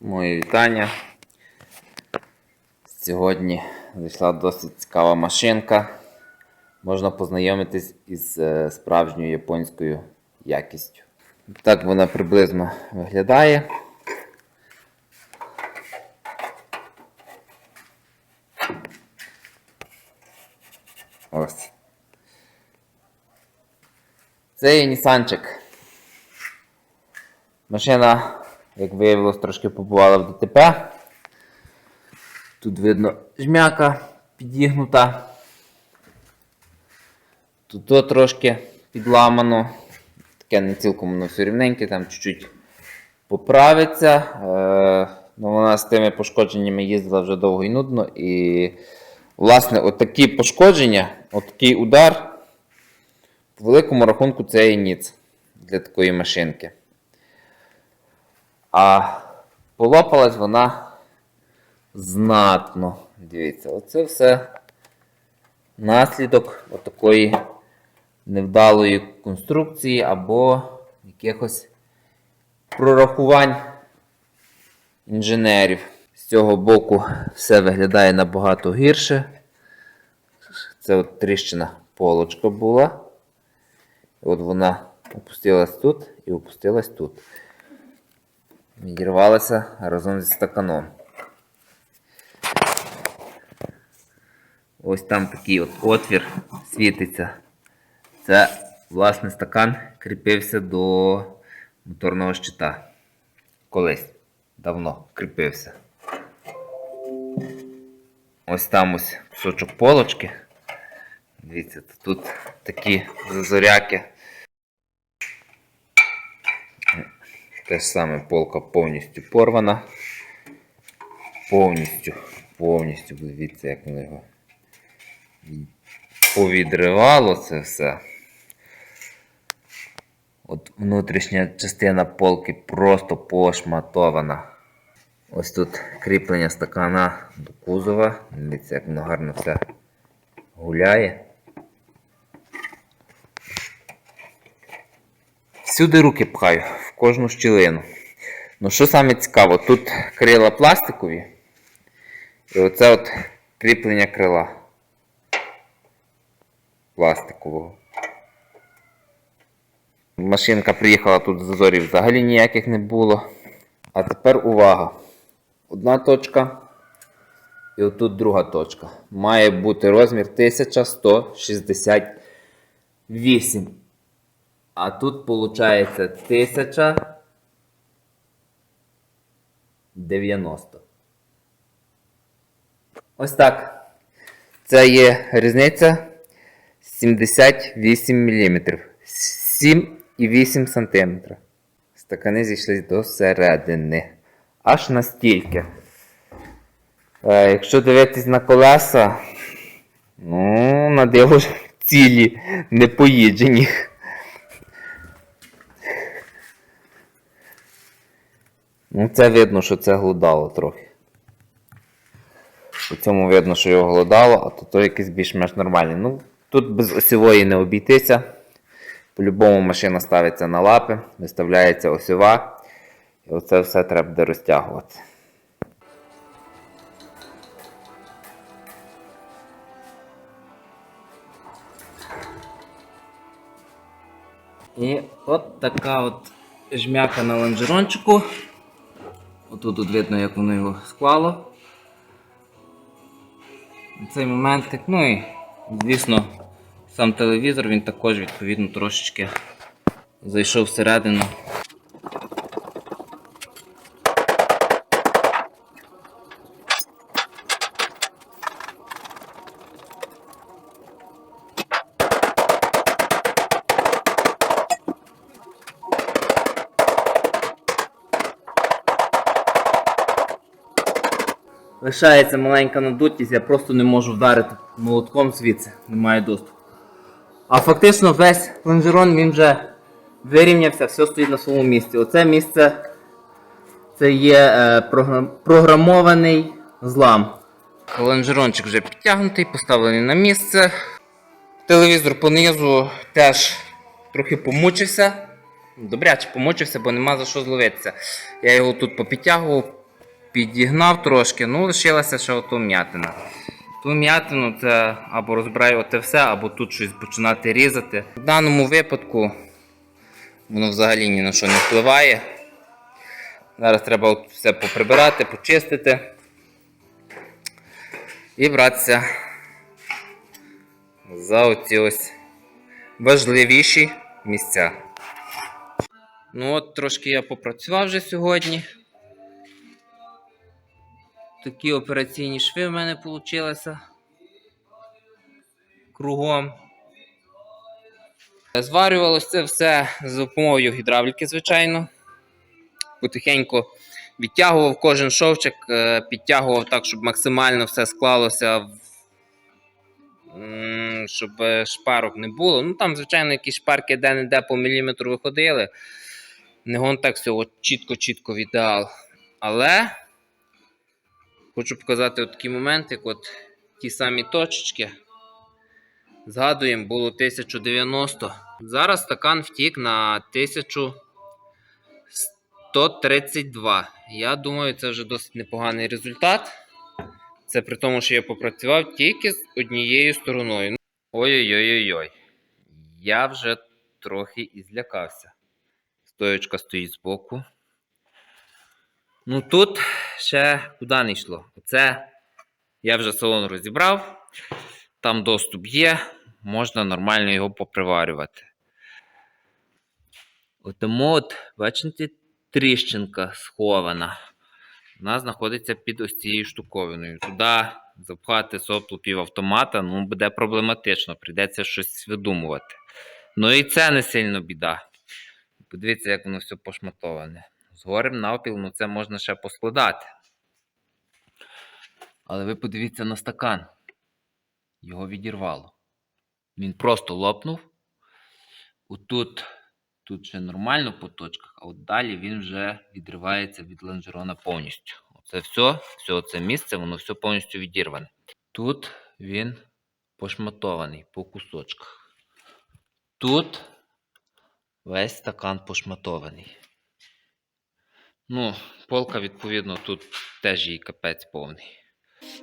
Мої вітання. Сьогодні зайшла досить цікава машинка. Можна познайомитись із е, справжньою японською якістю. Так вона приблизно виглядає. Ось. Це є Нісанчик. Машина, як виявилось, трошки побувала в ДТП. Тут видно жмяка підігнута. Тут то трошки підламано. Таке не цілком воно все рівненьке, там чуть-чуть поправиться. Е, ну, вона з тими пошкодженнями їздила вже довго і нудно. І, власне, отакі пошкодження, отакий удар. В великому рахунку це є ніц для такої машинки. А полопалась вона знатно. Дивіться, оце все наслідок отакої невдалої конструкції або якихось прорахувань інженерів. З цього боку все виглядає набагато гірше. Це от тріщина полочка була. От вона опустилась тут і опустилась тут. Відірвалася разом зі стаканом. Ось там такий от отвір світиться. Це, власне, стакан кріпився до моторного щита. Колись. Давно кріпився. Ось там ось кусочок полочки. Дивіться, тут такі зазоряки. Те ж саме полка повністю порвана. Повністю, повністю, дивіться, як воно його повідривало це все. От внутрішня частина полки просто пошматована. Ось тут кріплення стакана до кузова. Дивіться, як воно гарно все гуляє. Всюди руки пхаю, кожну щілину. Ну що саме цікаво, тут крила пластикові. І оце от кріплення крила. Пластикового. Машинка приїхала, тут зазорів взагалі ніяких не було. А тепер увага. Одна точка. І отут друга точка. Має бути розмір 1168. А тут виходить 1090. Ось так. Це є різниця 78 мм. 7,8 см. Стакани зійшли до середини. Аж настільки. Е, якщо дивитись на колеса, ну, на диво цілі, не поїджені. Ну, це видно, що це глодало трохи. По цьому видно, що його глодало, а то, то якийсь більш-менш нормальний. Ну, тут без осьової не обійтися. По-любому машина ставиться на лапи, виставляється осьова. І оце все треба буде розтягувати. І от така от жмяка на лонжерончику. Отут тут видно, як воно його склало. Цей моментик, ну і, звісно, сам телевізор він також відповідно трошечки зайшов всередину. Лишається маленька надутість, я просто не можу вдарити молотком звідси, немає доступу. А фактично весь лонжерон він вже вирівнявся, все стоїть на своєму місці. Оце місце це є е, програм- програмований злам. Лонжерончик вже підтягнутий, поставлений на місце. Телевізор понизу теж трохи помучився. Добряче помучився, бо нема за що зловитися. Я його тут попідтягував, підігнав трошки, ну лишилася ще ото м'ятина. Ту м'ятину це або розбираю оте все, або тут щось починати різати. В даному випадку воно взагалі ні на що не впливає. Зараз треба все поприбирати, почистити і братися за оці ось важливіші місця. Ну от трошки я попрацював вже сьогодні. Такі операційні шви в мене вийшли. Кругом. Зварювалося це все за допомогою гідравліки, звичайно. Потихеньку відтягував кожен шовчик, е, підтягував так, щоб максимально все склалося, щоб шпарок не було. Ну там, звичайно, якісь шпарки де-не-де по міліметру виходили. Не гон так чітко-чітко в ідеал. Але хочу показати от такий момент, як от ті самі точечки. Згадуємо, було 1090. Зараз стакан втік на 1132. Я думаю, це вже досить непоганий результат. Це при тому, що я попрацював тільки з однією стороною. Ой-ой-ой-ой. Я вже трохи і злякався. Стоєчка стоїть збоку. Ну тут ще куди не йшло. Оце я вже салон розібрав. Там доступ є, можна нормально його поприварювати. От Тому от, бачите, тріщинка схована. Вона знаходиться під ось цією штуковиною. Туди запхати сопло півавтомата, ну, буде проблематично, прийдеться щось видумувати. Ну і це не сильно біда. Подивіться, як воно все пошматоване. Згорем навпіл, ну це можна ще поскладати. Але ви подивіться на стакан. Його відірвало. Він просто лопнув. Отут тут ще нормально по точках, а от далі він вже відривається від лонжерона повністю. Оце все, все це місце, воно все повністю відірване. Тут він пошматований по кусочках. Тут весь стакан пошматований. Ну, полка, відповідно, тут теж її капець повний.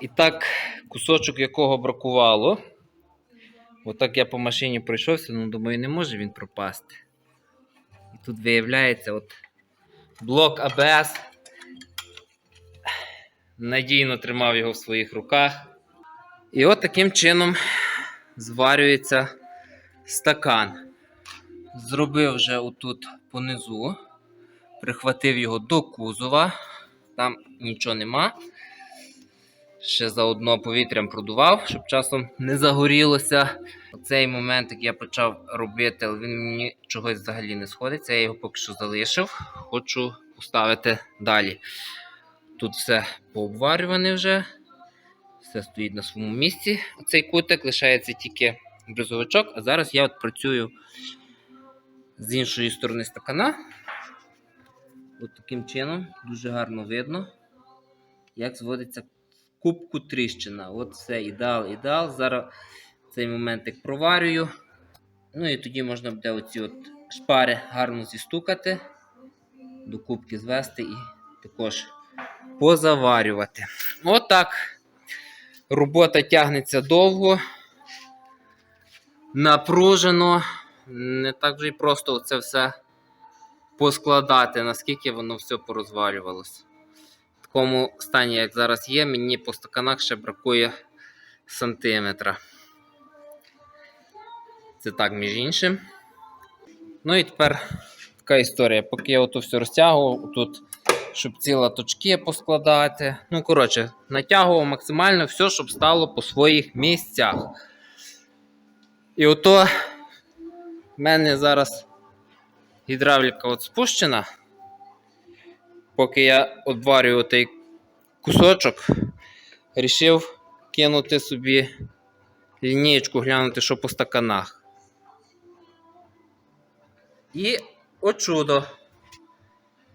І так, кусочок якого бракувало. Отак я по машині пройшовся, ну думаю, не може він пропасти. І тут виявляється от блок АБС. Надійно тримав його в своїх руках. І от таким чином зварюється стакан. Зробив вже отут понизу, прихватив його до кузова, там нічого нема. Ще заодно повітрям продував, щоб часом не загорілося. Оцей момент, як я почав робити, але він мені чогось взагалі не сходиться. Я його поки що залишив. Хочу поставити далі. Тут все пообварюване вже. Все стоїть на своєму місці. Оцей кутик лишається тільки бризовичок, а зараз я от працюю з іншої сторони стакана. От таким чином дуже гарно видно, як зводиться кубку тріщина. От все, ідеал, ідеал. Зараз цей моментик проварюю. Ну і тоді можна буде оці от шпари гарно зістукати, до кубки звести і також позаварювати. Отак. Робота тягнеться довго, напружено. Не так вже й просто це все поскладати, наскільки воно все порозвалювалося. В такому стані, як зараз є, мені по стаканах ще бракує сантиметра. Це так, між іншим. Ну і тепер така історія. Поки я ото все розтягував, тут, щоб ці латочки поскладати. Ну, коротше, натягував максимально все, щоб стало по своїх місцях. І ото в мене зараз гідравліка от спущена. Поки я обварюю той кусочок, рішив кинути собі лінієчку, глянути, що по стаканах. І о чудо.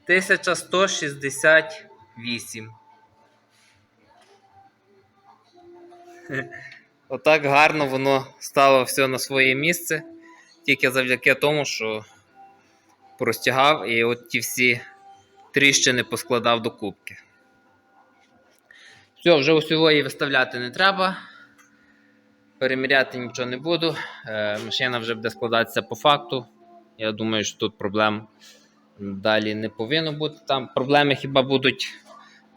1168. Отак гарно воно стало все на своє місце. Тільки завдяки тому, що простягав і от ті всі тріщини поскладав до кубки. Все, вже усього її виставляти не треба. Переміряти нічого не буду. Е, машина вже буде складатися по факту. Я думаю, що тут проблем далі не повинно бути. Там проблеми хіба будуть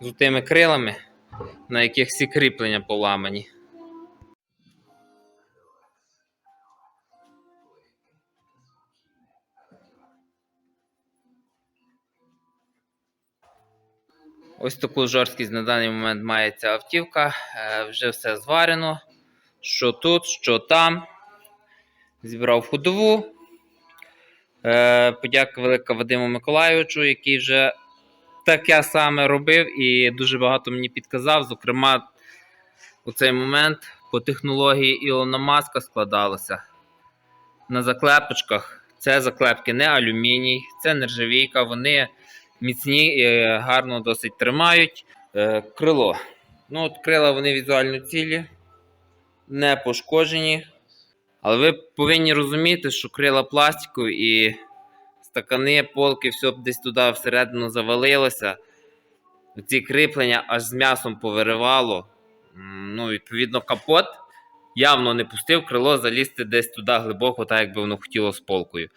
з тими крилами, на яких всі кріплення поламані. Ось таку жорсткість на даний момент має ця автівка. Е, Вже все зварено. Що тут, що там. Зібрав ходову. Е, Подяка велика Вадиму Миколайовичу, який вже таке саме робив і дуже багато мені підказав. Зокрема, у цей момент по технології Ілона Маска складалося. На заклепочках це заклепки не алюміній, це нержавійка. Вони міцні і гарно досить тримають. Е, крило. Ну, от крила вони візуально цілі, не пошкоджені. Але ви повинні розуміти, що крила пластикові і стакани, полки, все десь туди всередину завалилося. Ці кріплення аж з м'ясом повиривало. Ну, відповідно, капот явно не пустив крило залізти десь туди глибоко, так якби воно хотіло з полкою.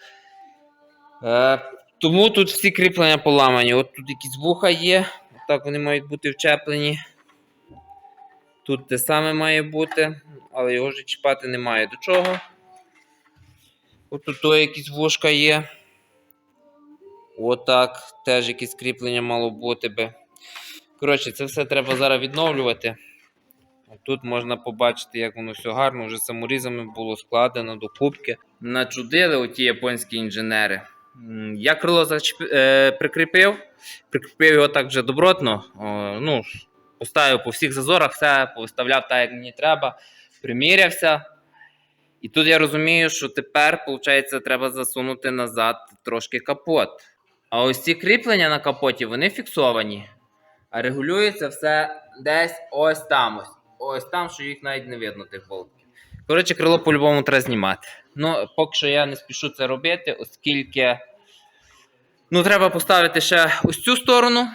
Е, тому тут всі кріплення поламані. От тут якісь вуха є, так вони мають бути вчеплені. Тут те саме має бути, але його вже чіпати немає до чого. От тут то якісь вушка є. Отак, теж якісь кріплення мало бути би. Коротше, це все треба зараз відновлювати. Тут можна побачити, як воно все гарно, вже саморізами було складено до кубки. Начудили оті японські інженери. Я крило зачеп... е, прикріпив, прикріпив його так вже добротно. Ну, поставив по всіх зазорах, все повиставляв так, як мені треба, примірявся. І тут я розумію, що тепер, виходить, треба засунути назад трошки капот. А ось ці кріплення на капоті, вони фіксовані. А регулюється все десь ось там. Ось, ось там, що їх навіть не видно, тих болтів. Коротше, крило по-любому треба знімати. Ну, поки що я не спішу це робити, оскільки. Ну, треба поставити ще ось цю сторону.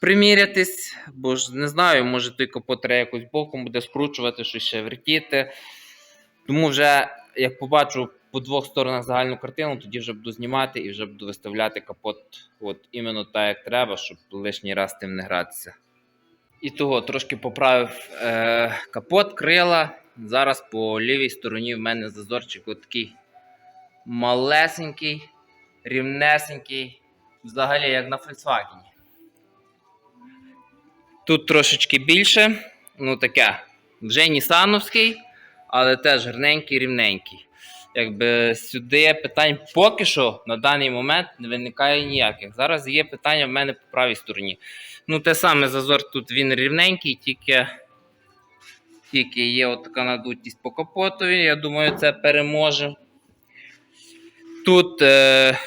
Примірятись, бо ж не знаю, може той капот треба якось боком буде скручувати, щось ще вертіти. Тому вже, як побачу по двох сторонах загальну картину, тоді вже буду знімати і вже буду виставляти капот от іменно так, як треба, щоб лишній раз тим не гратися. І того трошки поправив е, капот, крила. Зараз по лівій стороні в мене зазорчик такий малесенький, рівнесенький, взагалі як на Volkswagen. Тут трошечки більше, ну таке, вже Нісановський, але теж гарненький, рівненький. Якби сюди питань поки що на даний момент не виникає ніяких. Зараз є питання в мене по правій стороні. Ну, те саме зазор тут він рівненький, тільки, тільки є така надутість по капотові. Я думаю, це переможе. Тут, е,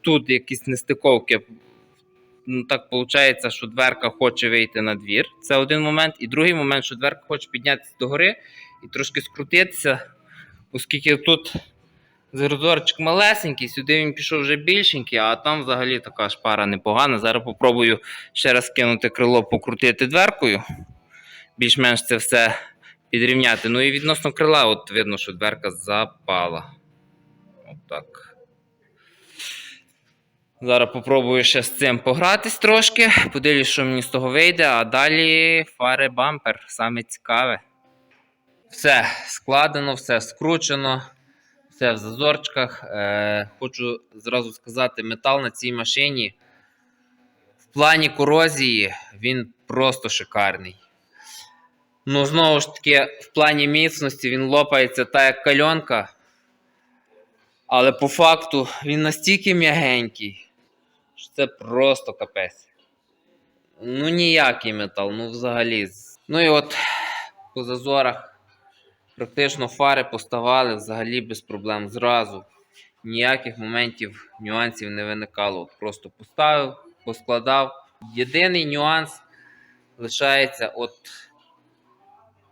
тут якісь нестиковки. Ну, так виходить, що дверка хоче вийти на двір. Це один момент. І другий момент, що дверка хоче піднятися догори і трошки скрутитися, оскільки тут зазорчик малесенький, сюди він пішов вже більшенький, а там взагалі така шпара непогана. Зараз попробую ще раз кинути крило, покрутити дверкою. Більш-менш це все підрівняти. Ну і відносно крила, от видно, що дверка запала. Отак. Зараз попробую ще з цим погратись трошки. Подивлюсь, що мені з того вийде, а далі фари бампер, саме цікаве. Все складено, все скручено, все в зазорчиках. Е, хочу зразу сказати, метал на цій машині в плані корозії він просто шикарний. Ну, знову ж таки, в плані міцності він лопається так, як кальонка. Але по факту він настільки м'ягенький, що це просто капець. Ну, ніякий метал, ну взагалі. Ну і от по зазорах практично фари поставали взагалі без проблем зразу. Ніяких моментів, нюансів не виникало. Просто поставив, поскладав. Єдиний нюанс лишається от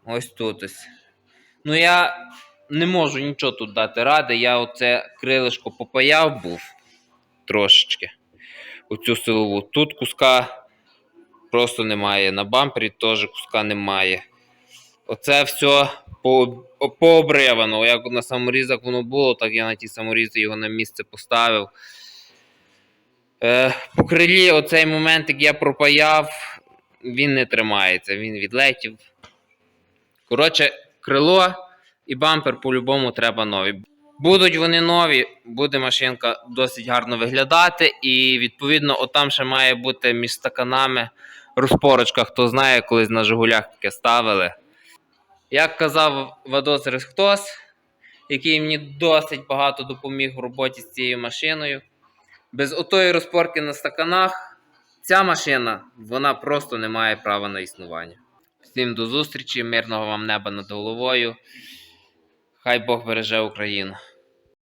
ось тут ось. Ну, я не можу нічого тут дати ради. Я оце крилишко попаяв був трошечки. Оцю силову. Тут куска просто немає. На бампері теж куска немає. Оце все по, пообривано. Як на саморізах воно було, так я на ті саморізи його на місце поставив. Е, по крилі оцей момент, як я пропаяв, він не тримається, він відлетів. Коротше, крило і бампер по-любому треба нові. Будуть вони нові, буде машинка досить гарно виглядати, і відповідно, отам ще має бути між стаканами розпорочка, хто знає, колись на Жигулях таке ставили. Як казав Вадос Рехтос, який мені досить багато допоміг в роботі з цією машиною. Без отої розпорки на стаканах ця машина вона просто не має права на існування. Всім до зустрічі, мирного вам неба над головою. Хай Бог береже Україну.